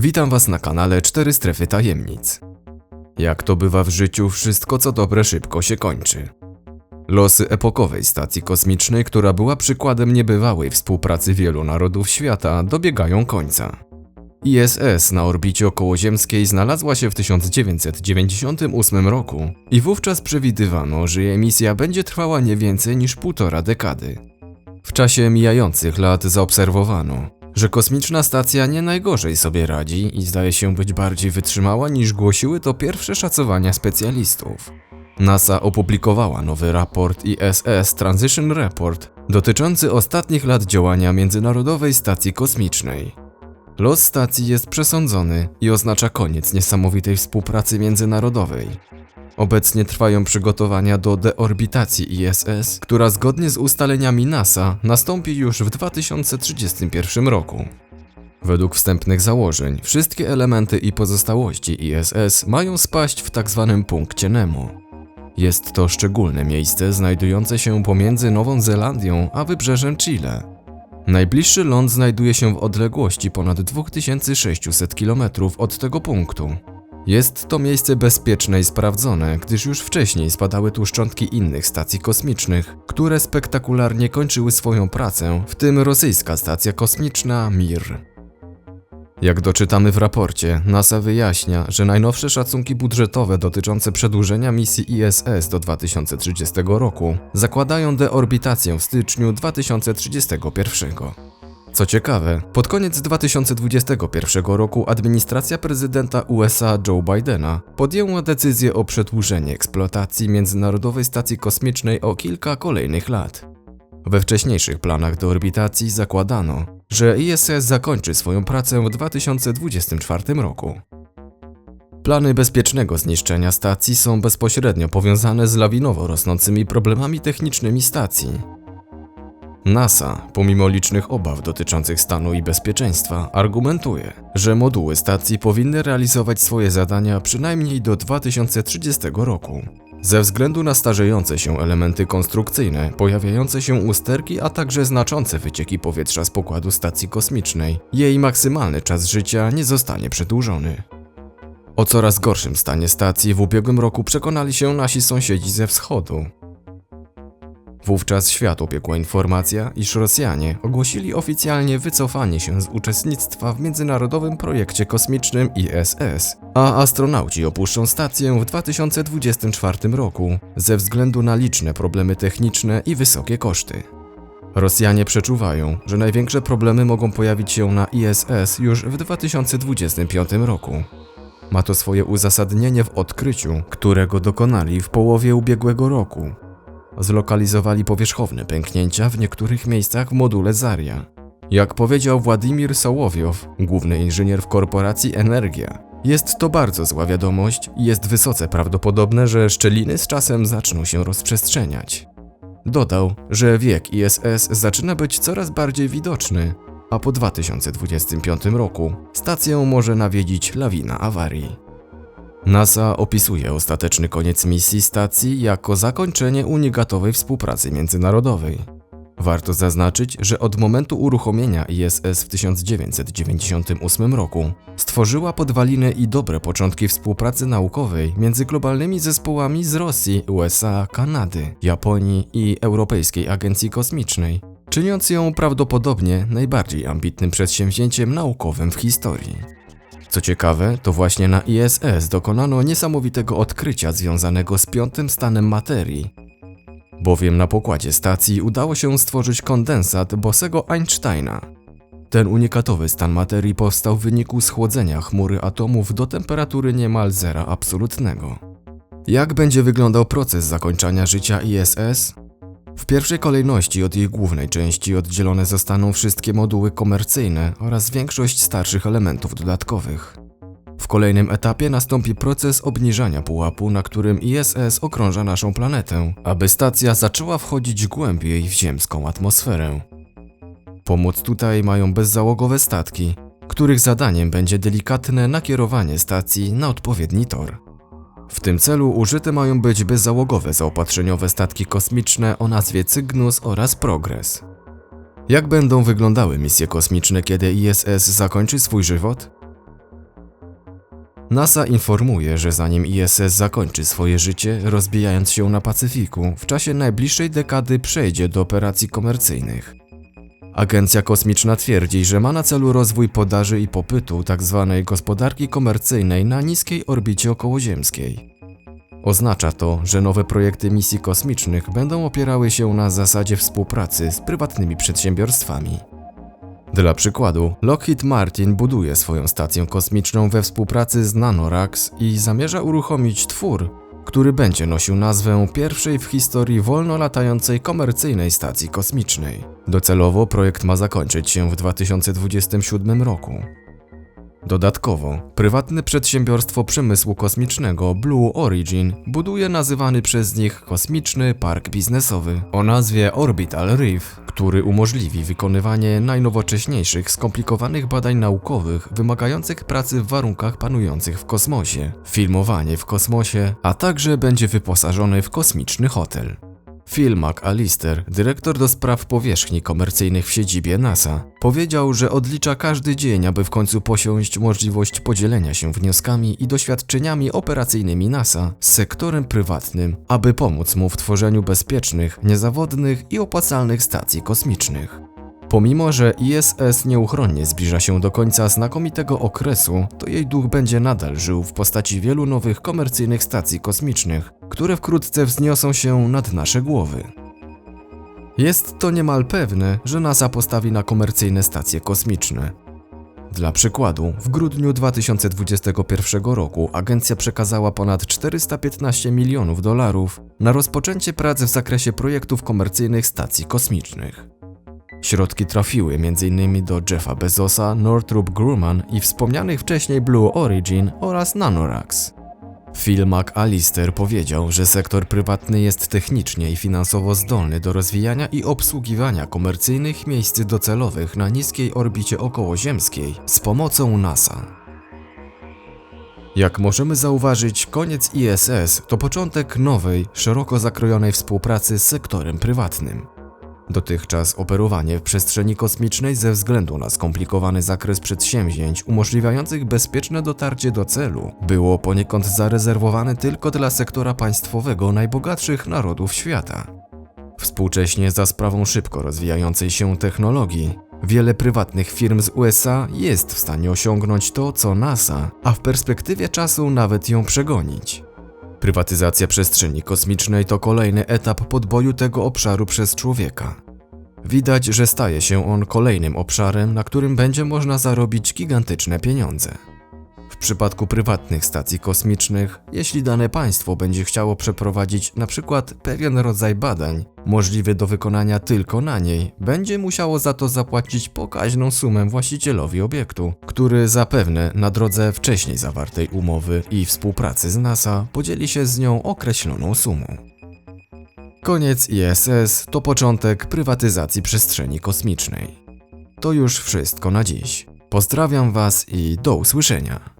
Witam Was na kanale 4 Strefy Tajemnic. Jak to bywa w życiu, wszystko co dobre szybko się kończy. Losy epokowej stacji kosmicznej, która była przykładem niebywałej współpracy wielu narodów świata, dobiegają końca. ISS na orbicie okołoziemskiej znalazła się w 1998 roku i wówczas przewidywano, że jej misja będzie trwała nie więcej niż półtora dekady. W czasie mijających lat zaobserwowano, że kosmiczna stacja nie najgorzej sobie radzi i zdaje się być bardziej wytrzymała niż głosiły to pierwsze szacowania specjalistów. NASA opublikowała nowy raport ISS Transition Report dotyczący ostatnich lat działania Międzynarodowej Stacji Kosmicznej. Los stacji jest przesądzony i oznacza koniec niesamowitej współpracy międzynarodowej. Obecnie trwają przygotowania do deorbitacji ISS, która zgodnie z ustaleniami NASA nastąpi już w 2031 roku. Według wstępnych założeń, wszystkie elementy i pozostałości ISS mają spaść w tzw. punkcie Nemo. Jest to szczególne miejsce znajdujące się pomiędzy Nową Zelandią a wybrzeżem Chile. Najbliższy ląd znajduje się w odległości ponad 2600 km od tego punktu. Jest to miejsce bezpieczne i sprawdzone, gdyż już wcześniej spadały tu szczątki innych stacji kosmicznych, które spektakularnie kończyły swoją pracę, w tym rosyjska stacja kosmiczna Mir. Jak doczytamy w raporcie, NASA wyjaśnia, że najnowsze szacunki budżetowe dotyczące przedłużenia misji ISS do 2030 roku zakładają deorbitację w styczniu 2031. Co ciekawe, pod koniec 2021 roku administracja prezydenta USA Joe Bidena podjęła decyzję o przedłużeniu eksploatacji Międzynarodowej Stacji Kosmicznej o kilka kolejnych lat. We wcześniejszych planach deorbitacji zakładano, że ISS zakończy swoją pracę w 2024 roku. Plany bezpiecznego zniszczenia stacji są bezpośrednio powiązane z lawinowo rosnącymi problemami technicznymi stacji. NASA, pomimo licznych obaw dotyczących stanu i bezpieczeństwa, argumentuje, że moduły stacji powinny realizować swoje zadania przynajmniej do 2030 roku. Ze względu na starzejące się elementy konstrukcyjne, pojawiające się usterki, a także znaczące wycieki powietrza z pokładu stacji kosmicznej, jej maksymalny czas życia nie zostanie przedłużony. O coraz gorszym stanie stacji w ubiegłym roku przekonali się nasi sąsiedzi ze wschodu. Wówczas świat opiekła informacja, iż Rosjanie ogłosili oficjalnie wycofanie się z uczestnictwa w międzynarodowym projekcie kosmicznym ISS, a astronauci opuszczą stację w 2024 roku ze względu na liczne problemy techniczne i wysokie koszty. Rosjanie przeczuwają, że największe problemy mogą pojawić się na ISS już w 2025 roku. Ma to swoje uzasadnienie w odkryciu, którego dokonali w połowie ubiegłego roku zlokalizowali powierzchowne pęknięcia w niektórych miejscach w module Zaria. Jak powiedział Władimir Sołowiow, główny inżynier w korporacji Energia, jest to bardzo zła wiadomość i jest wysoce prawdopodobne, że szczeliny z czasem zaczną się rozprzestrzeniać. Dodał, że wiek ISS zaczyna być coraz bardziej widoczny, a po 2025 roku stację może nawiedzić lawina awarii. NASA opisuje ostateczny koniec misji stacji jako zakończenie unigatowej współpracy międzynarodowej. Warto zaznaczyć, że od momentu uruchomienia ISS w 1998 roku stworzyła podwaliny i dobre początki współpracy naukowej między globalnymi zespołami z Rosji, USA, Kanady, Japonii i Europejskiej Agencji Kosmicznej, czyniąc ją prawdopodobnie najbardziej ambitnym przedsięwzięciem naukowym w historii. Co ciekawe, to właśnie na ISS dokonano niesamowitego odkrycia związanego z piątym stanem materii. Bowiem na pokładzie stacji udało się stworzyć kondensat Bosego Einsteina. Ten unikatowy stan materii powstał w wyniku schłodzenia chmury atomów do temperatury niemal zera absolutnego. Jak będzie wyglądał proces zakończania życia ISS? W pierwszej kolejności od jej głównej części oddzielone zostaną wszystkie moduły komercyjne oraz większość starszych elementów dodatkowych. W kolejnym etapie nastąpi proces obniżania pułapu, na którym ISS okrąża naszą planetę, aby stacja zaczęła wchodzić głębiej w ziemską atmosferę. Pomoc tutaj mają bezzałogowe statki, których zadaniem będzie delikatne nakierowanie stacji na odpowiedni tor. W tym celu użyte mają być bezzałogowe zaopatrzeniowe statki kosmiczne o nazwie Cygnus oraz Progress. Jak będą wyglądały misje kosmiczne, kiedy ISS zakończy swój żywot? NASA informuje, że zanim ISS zakończy swoje życie, rozbijając się na Pacyfiku, w czasie najbliższej dekady przejdzie do operacji komercyjnych. Agencja kosmiczna twierdzi, że ma na celu rozwój podaży i popytu tzw. gospodarki komercyjnej na niskiej orbicie okołoziemskiej. Oznacza to, że nowe projekty misji kosmicznych będą opierały się na zasadzie współpracy z prywatnymi przedsiębiorstwami. Dla przykładu, Lockheed Martin buduje swoją stację kosmiczną we współpracy z NanoRax i zamierza uruchomić twór, który będzie nosił nazwę pierwszej w historii wolno latającej komercyjnej stacji kosmicznej. Docelowo projekt ma zakończyć się w 2027 roku. Dodatkowo, prywatne przedsiębiorstwo przemysłu kosmicznego Blue Origin buduje nazywany przez nich kosmiczny park biznesowy o nazwie Orbital Reef, który umożliwi wykonywanie najnowocześniejszych, skomplikowanych badań naukowych wymagających pracy w warunkach panujących w kosmosie, filmowanie w kosmosie, a także będzie wyposażony w kosmiczny hotel. Phil McAllister, dyrektor do spraw powierzchni komercyjnych w siedzibie NASA, powiedział, że odlicza każdy dzień, aby w końcu posiąść możliwość podzielenia się wnioskami i doświadczeniami operacyjnymi NASA z sektorem prywatnym, aby pomóc mu w tworzeniu bezpiecznych, niezawodnych i opłacalnych stacji kosmicznych. Pomimo, że ISS nieuchronnie zbliża się do końca znakomitego okresu, to jej duch będzie nadal żył w postaci wielu nowych komercyjnych stacji kosmicznych, które wkrótce wzniosą się nad nasze głowy. Jest to niemal pewne, że NASA postawi na komercyjne stacje kosmiczne. Dla przykładu, w grudniu 2021 roku agencja przekazała ponad 415 milionów dolarów na rozpoczęcie prac w zakresie projektów komercyjnych stacji kosmicznych. Środki trafiły m.in. do Jeffa Bezosa, Northrop Grumman i wspomnianych wcześniej Blue Origin oraz Nanorax. Phil McAllister powiedział, że sektor prywatny jest technicznie i finansowo zdolny do rozwijania i obsługiwania komercyjnych miejsc docelowych na niskiej orbicie okołoziemskiej z pomocą NASA. Jak możemy zauważyć, koniec ISS to początek nowej, szeroko zakrojonej współpracy z sektorem prywatnym. Dotychczas operowanie w przestrzeni kosmicznej ze względu na skomplikowany zakres przedsięwzięć umożliwiających bezpieczne dotarcie do celu było poniekąd zarezerwowane tylko dla sektora państwowego najbogatszych narodów świata. Współcześnie za sprawą szybko rozwijającej się technologii, wiele prywatnych firm z USA jest w stanie osiągnąć to, co NASA, a w perspektywie czasu nawet ją przegonić. Prywatyzacja przestrzeni kosmicznej to kolejny etap podboju tego obszaru przez człowieka. Widać, że staje się on kolejnym obszarem, na którym będzie można zarobić gigantyczne pieniądze. Przypadku prywatnych stacji kosmicznych, jeśli dane państwo będzie chciało przeprowadzić na przykład pewien rodzaj badań, możliwy do wykonania tylko na niej, będzie musiało za to zapłacić pokaźną sumę właścicielowi obiektu, który zapewne na drodze wcześniej zawartej umowy i współpracy z NASA podzieli się z nią określoną sumą. Koniec ISS to początek prywatyzacji przestrzeni kosmicznej. To już wszystko na dziś. Pozdrawiam Was i do usłyszenia.